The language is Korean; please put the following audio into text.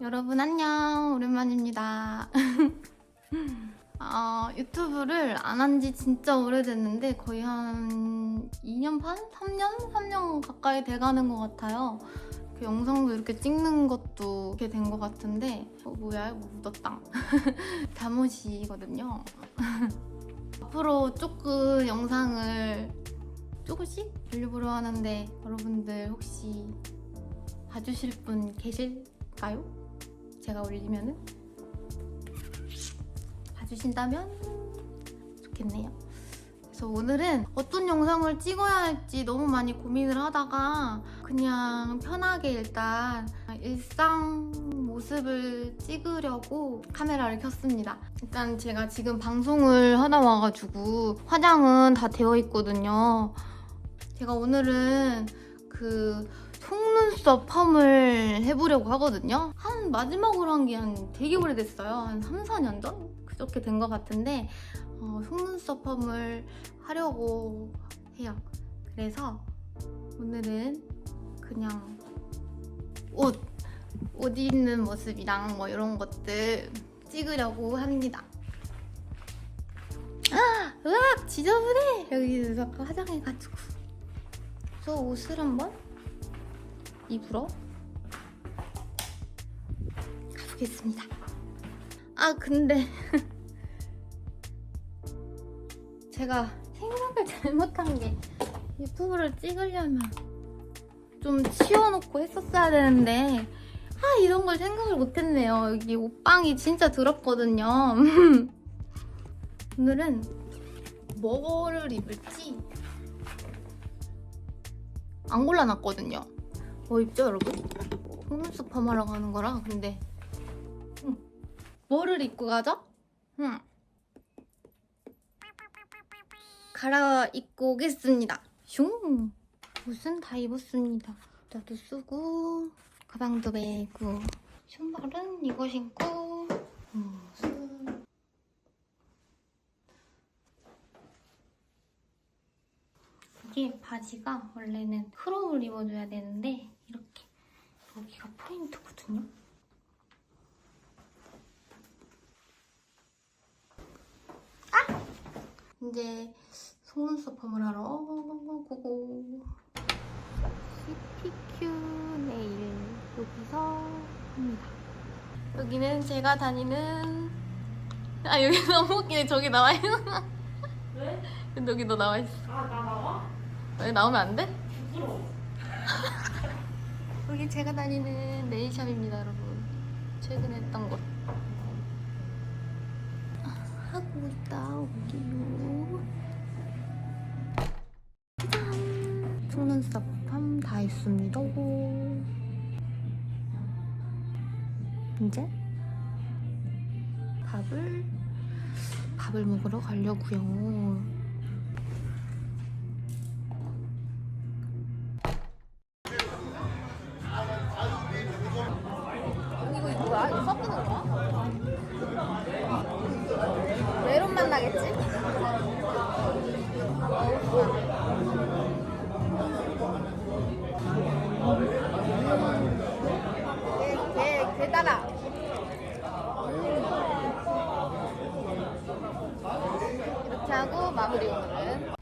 여러분 안녕 오랜만입니다 어, 유튜브를 안 한 지 진짜 오래됐는데 거의 한 2년 반? 3년? 3년 가까이 돼가는 것 같아요 그 영상도 이렇게 찍는 것도 이렇게 된 것 같은데 어, 뭐야 이거 묻었다 잠옷이거든요 앞으로 조금 영상을 조금씩 올려보려 하는데 여러분들 혹시 봐주실 분 계실까요? 제가 올리면은 봐주신다면 좋겠네요. 그래서 오늘은 어떤 영상을 찍어야 할지 너무 많이 고민을 하다가 그냥 편하게 일단 일상 모습을 찍으려고 카메라를 켰습니다. 일단 제가 지금 방송을 하다 와가지고 화장은 다 되어 있거든요. 제가 오늘은 그 속눈썹 펌을 해보려고 하거든요. 한 마지막으로 한 게 한 되게 오래됐어요. 한 3, 4년 전? 그렇게 된 것 같은데 어, 속눈썹 펌을 하려고 해요. 그래서 오늘은 그냥 옷, 옷 입는 모습이랑 뭐 이런 것들 찍으려고 합니다. 아! 으악! 지저분해! 여기 아까 화장해가지고. 저 옷을 한번 입으러 가보겠습니다. 아 근데 제가 생각을 잘못한 게 유튜브를 찍으려면 좀 치워놓고 했었어야 되는데 아 이런 걸 생각을 못했네요. 여기 옷방이 진짜 더럽거든요. 오늘은 뭐를 입을지 안 골라놨거든요. 뭐 입죠, 여러분? 속눈썹 펌하러 가는 거라 근데 음, 뭐를 입고 가죠? 음. 갈아입고 오겠습니다. 슝! 옷은 다 입었습니다. 모자도 쓰고 가방도 메고 신발은 이거 신고 옷은 이게 바지가 원래는 크롭을 입어줘야 되는데 여기가 포인트거든요. 아! 이제 속눈썹 펌을 하러 고고 CPQ 네일 여기서 합니다. 여기는 제가 다니는 아 여기 너무 웃기네 저기 나와 있는 왜? 여기 너 나와 있어. 아, 나 나와? 여기 나오면 안 돼? 부끄러워. 여기 제가 다니는 네일샵입니다, 여러분. 최근에 했던 곳. 하고 있다, 오디오. 짜잔! 속눈썹 펌 다 했습니다. 이제 밥을 밥을 먹으러 가려고요. 나겠지? 걔걔걔 따라. 이렇게 하고 마무리 오늘은.